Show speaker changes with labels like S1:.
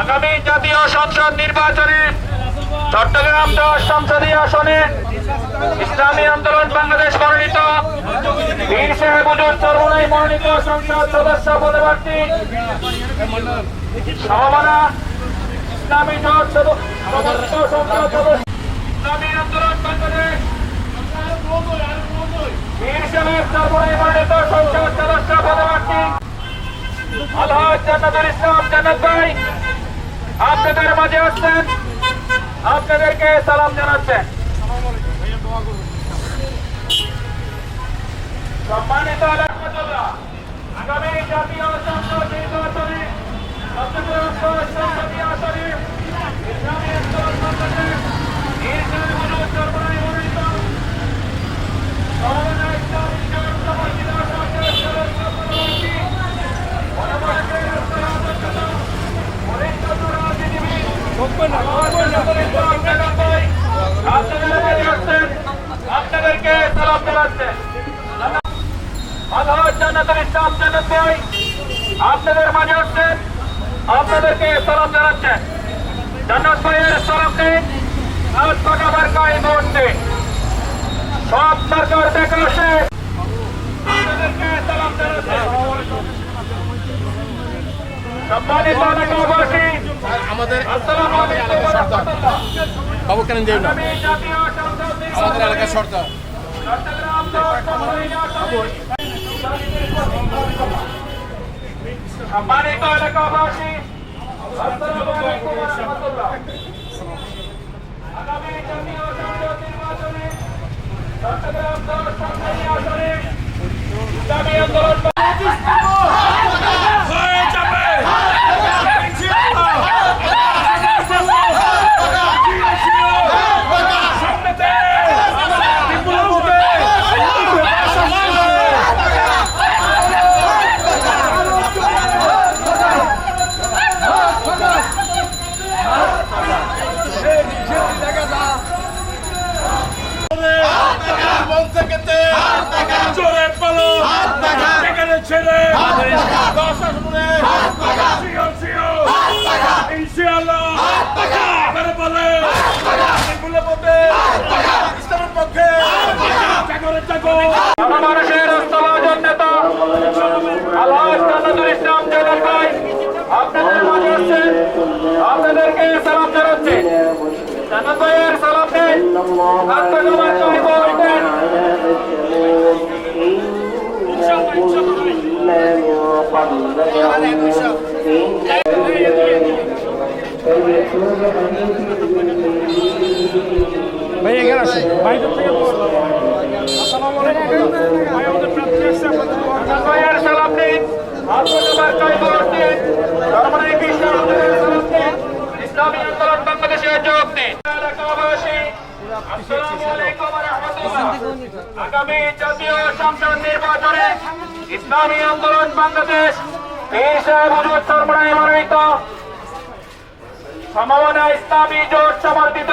S1: আগামী জাতীয় সংসদ নির্বাচনে চট্টগ্রাম দশ সংসদীয় আসনে ইসলামী আন্দোলন বাংলাদেশ মনোনীত বীর সাহেব হুজুর মনোনীত সংসদ সদস্য পদপ্রার্থী সমমানা ইসলামী জোট সদ- সমন্বিত সংসদ সদস্য বাংলাদেশ বীর সাহেব মনোনীত সংসদ সদস্য পদপ্রার্থী আলহাজ জান্নাতুল ইসলাম জান্নাত ভাই আপনাদের মাঝে আসছেন আপনাদেরকে সালাম জানাচ্ছেন সম্মানিত রহমতুল্লাহ আগামী জাতীয় সংসদ নির্বাচনে চট্টগ্রাম সংসদীয় আসনে ইসলামী আন্দোলন বাংলাদেশ ইরশাদ হুজুর চরমনাই মনোনীত সমবেত ইসলামী জোট সমর্থিত সংসদ সদস্য পদপ্রার্থী গণমানুষের রাষ্ট্রীয় পরিচিত রাজনীতিবিদ আপনাদেরকে সালাম জানাচ্ছেন আল্লাহ জান্নাতুল ইসলাম জান্নাত ভাই আপনাদের মাঝে আসছেন আপনাদেরকে সালাম জানাচ্ছেন জান্নাত ভাইয়ের সালামকে আজ কটা মার্কায় ভোট দিন সব সরকার দেখা শেষ আপনাদেরকে সালাম জানাচ্ছেন সম্মানিত এলাকাবাসী
S2: আমাদের বাবু কেন যাই না? আমাদের এলাকার
S1: আসনে সম্মানিত এলাকাবাসী আসসালামু আগামী জাতীয় সংসদ নির্বাচনে চট্টগ্রাম দশ সংসদীয় আসনে
S2: জোরে পালো। ছেড়ে। দশ আসনে। সিও সিও ইনশাআল্লাহ। এবারে বলে। এগুলো বলবে ইসলামের পক্ষে। জাগরে। জাগো
S1: গণমানুষের রাষ্ট্রবাদী নেতা। আলহাজ জান্নাতুল ইসলাম জানাত ভাই আপনাদের মাঝে আসছেন আপনাদেরকে সালাম জানাচ্ছি। ভাইয়ের সালাম আত্মগমান করে
S3: ভাই এখানে আসেন বাইরে থেকে আসসালামু আলাইকুম ভাই আমাদের প্রার্থী আসছে আপনাদের
S1: জান্নাত ভাইয়ের সালাম নিন আত্মগমান করে বলছেন ধর্মনাই কৃষ্ণ আপনাদের সালাম নিন ইসলামী আন্দোলন বাংলাদেশে যোগ দিন এলাকাবাসী আসসালামু আলাইকুম ওয়া রাহমাতুল্লাহ আগামী জাতীয় সংসদ নির্বাচনে ইসলামী আন্দোলন বাংলাদেশ সমমনা ইসলামী জোট সমর্থিত